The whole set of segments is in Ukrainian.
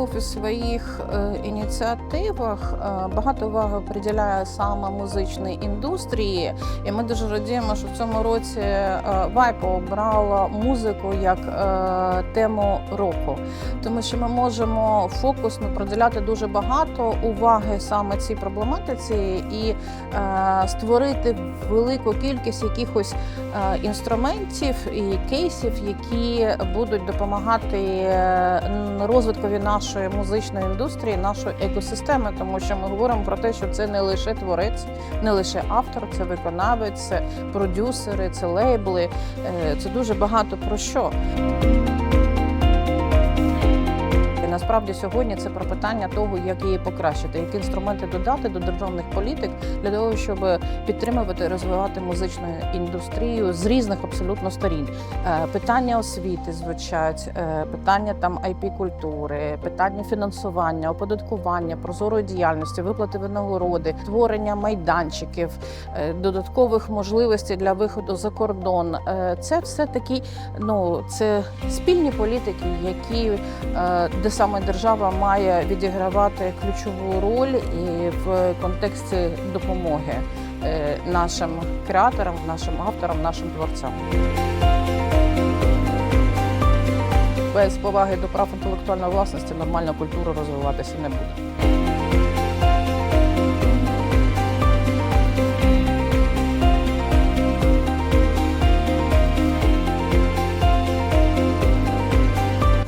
офіс в своїх е, ініціативах е, багато уваги приділяє саме музичній індустрії, і ми дуже радіємо, що в цьому році е, Вайпо обрала музику як е, тему року, тому що ми можемо фокусно приділяти дуже багато уваги саме цій проблематиці і е, створити велику кількість якихось е, інструментів і кейсів, які будуть допомагати е, розвиткові нашої музичної індустрії, нашої екосистеми, тому що ми говоримо про те, що це не лише творець, не лише автор, це виконавець, це продюсери, це лейбли. Е, Це дуже багато про що. Насправді сьогодні це про питання того, як її покращити, які інструменти додати до державних політик для того, щоб підтримувати розвивати музичну індустрію з різних абсолютно сторін. Е, Питання освіти звучать, е, питання там ip культури, питання фінансування, оподаткування, прозорої діяльності, виплати винагороди, створення майданчиків, е, додаткових можливостей для виходу за кордон. Це все такі, ну це спільні політики, які е, де саме держава має відігравати ключову роль і в контексті допомоги е, нашим креаторам, нашим авторам, нашим творцям. Без поваги до прав інтелектуальної власності нормальна культура розвиватися не буде.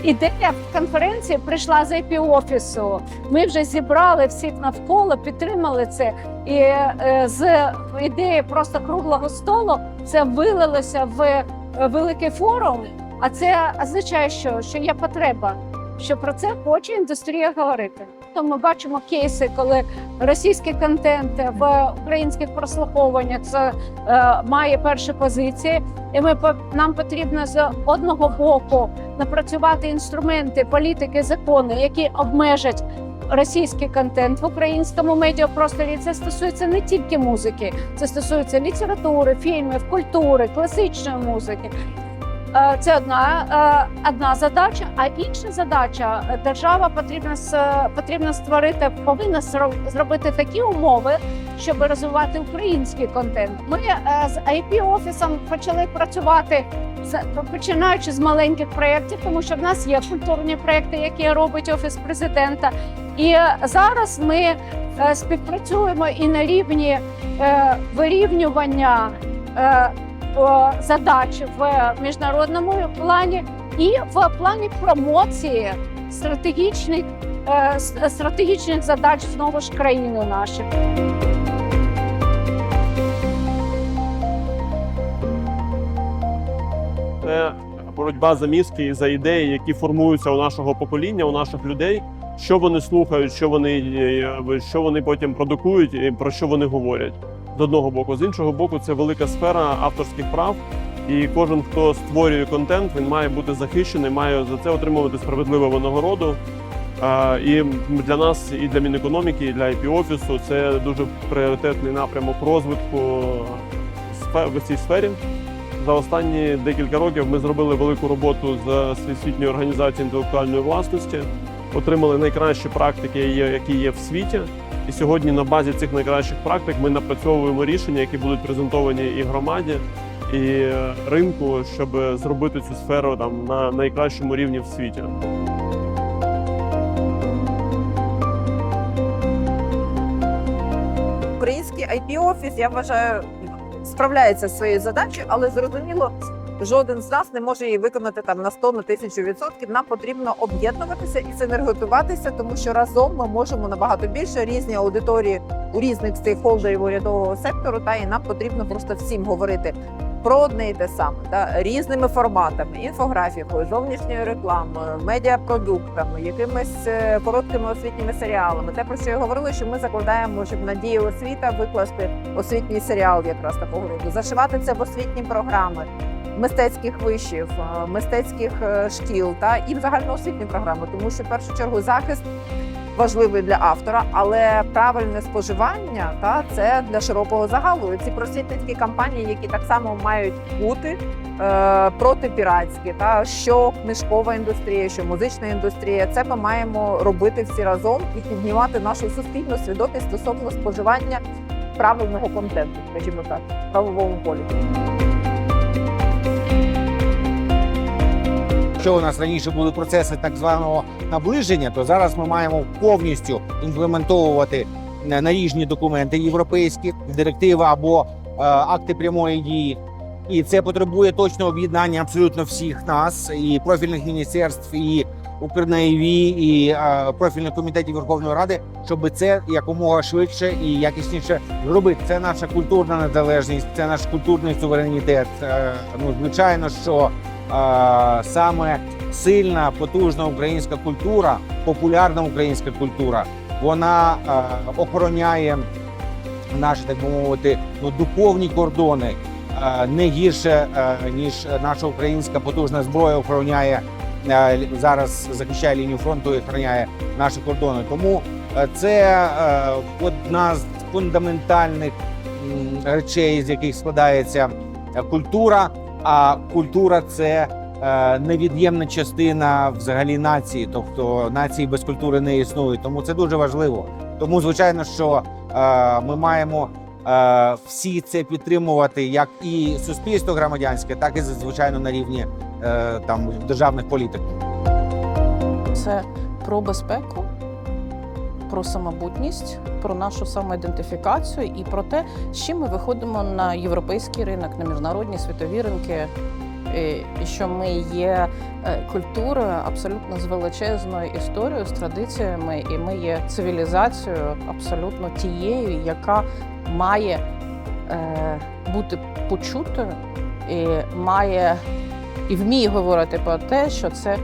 Ідея конференції прийшла з ip офісу. Ми вже зібрали всіх навколо, підтримали це. І е, з ідеї просто круглого столу це вилилося в е, великий форум. А це означає, що, що є потреба, що про це хоче індустрія говорити. То ми бачимо кейси, коли російський контент в українських прослуховуваннях це, е, має перші позиції, і ми нам потрібно з одного боку напрацювати інструменти, політики, закони, які обмежать російський контент в українському медіапросторі. Це стосується не тільки музики, це стосується літератури, фільмів, культури, класичної музики. Е, Це одна, е, одна задача. А інша задача е, держава потрібна потрібно створити, повинна зробити такі умови, щоб розвивати український контент. Ми з IP офісом почали працювати починаючи з маленьких проєктів, тому що в нас є культурні проєкти, які робить офіс президента. І зараз ми співпрацюємо і на рівні вирівнювання задач в міжнародному плані і в плані промоції стратегічних, е, стратегічних задач знову ж країни нашої. Це боротьба за мізки і за ідеї, які формуються у нашого покоління, у наших людей. Що вони слухають, що вони, е, що вони потім продукують, і про що вони говорять з одного боку. З іншого боку, це велика сфера авторських прав. І кожен, хто створює контент, він має бути захищений, має за це отримувати справедливу винагороду. І для нас, і для Мінекономіки, і для IP офісу це дуже пріоритетний напрямок розвитку в цій сфері. За останні декілька років ми зробили велику роботу з Всесвітньою організацією інтелектуальної власності, отримали найкращі практики, які є в світі. І сьогодні на базі цих найкращих практик ми напрацьовуємо рішення, які будуть презентовані і громаді, і е, ринку, щоб зробити цю сферу там на найкращому рівні в світі. Український IP офіс, я вважаю, справляється зі своєю задачею, але зрозуміло, жоден з нас не може її виконати там на 100 на тисячу відсотків. Нам потрібно об'єднуватися і синергетуватися, тому що разом ми можемо набагато більше різні аудиторії у різних стейкхолдерів урядового сектору. Та і нам потрібно просто всім говорити. Про одне і те саме, та різними форматами, інфографікою, зовнішньою рекламою, медіапродуктами, якимись е, короткими освітніми серіалами. Те про що я говорила, що ми закладаємо, щоб надія освіта викласти освітній серіал, якраз такого роду, зашивати це в освітні програми мистецьких вишів, е, мистецьких е, шкіл та і загальноосвітні програми, тому що в першу чергу захист важливий для автора, але правильне споживання та це для широкого загалу. Ці просвітницькі кампанії, які так само мають бути е, протипіратські, та що книжкова індустрія, що музична індустрія, це ми маємо робити всі разом і піднімати нашу суспільну свідомість стосовно споживання правильного контенту, скажімо так, правовому полі. Якщо у нас раніше були процеси так званого наближення, то зараз ми маємо повністю імплементовувати е, наріжні документи європейські, директиви або е, акти прямої дії. І це потребує точного об'єднання абсолютно всіх нас, і профільних міністерств, і Укрнаєві, і профільних комітетів Верховної Ради, щоб це якомога швидше і якісніше зробити. Це наша культурна незалежність, це наш культурний суверенітет. Е, ну звичайно, що е, саме сильна, потужна українська культура, популярна українська культура, вона е, охороняє наші, так би мовити, ну, духовні кордони не гірше, ніж наша українська потужна зброя охороняє зараз, захищає лінію фронту і охороняє наші кордони. Тому е, це е, одна з фундаментальних речей, з яких складається е, культура. А культура це е, невід'ємна частина взагалі нації, тобто нації без культури не існують. Тому це дуже важливо. Тому, звичайно, що е, ми маємо е, всі це підтримувати, як і суспільство громадянське, так і звичайно на рівні е, там державних політик. Це про безпеку, про самобутність, про нашу самоідентифікацію і про те, з чим ми виходимо на європейський ринок, на міжнародні світові ринки. І і що ми є е, культурою абсолютно з величезною історією, з традиціями, і ми є цивілізацією абсолютно тією, яка має е, бути почутою і має і вміє говорити про те, що це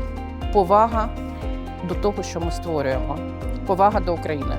повага до того, що ми створюємо, повага до України.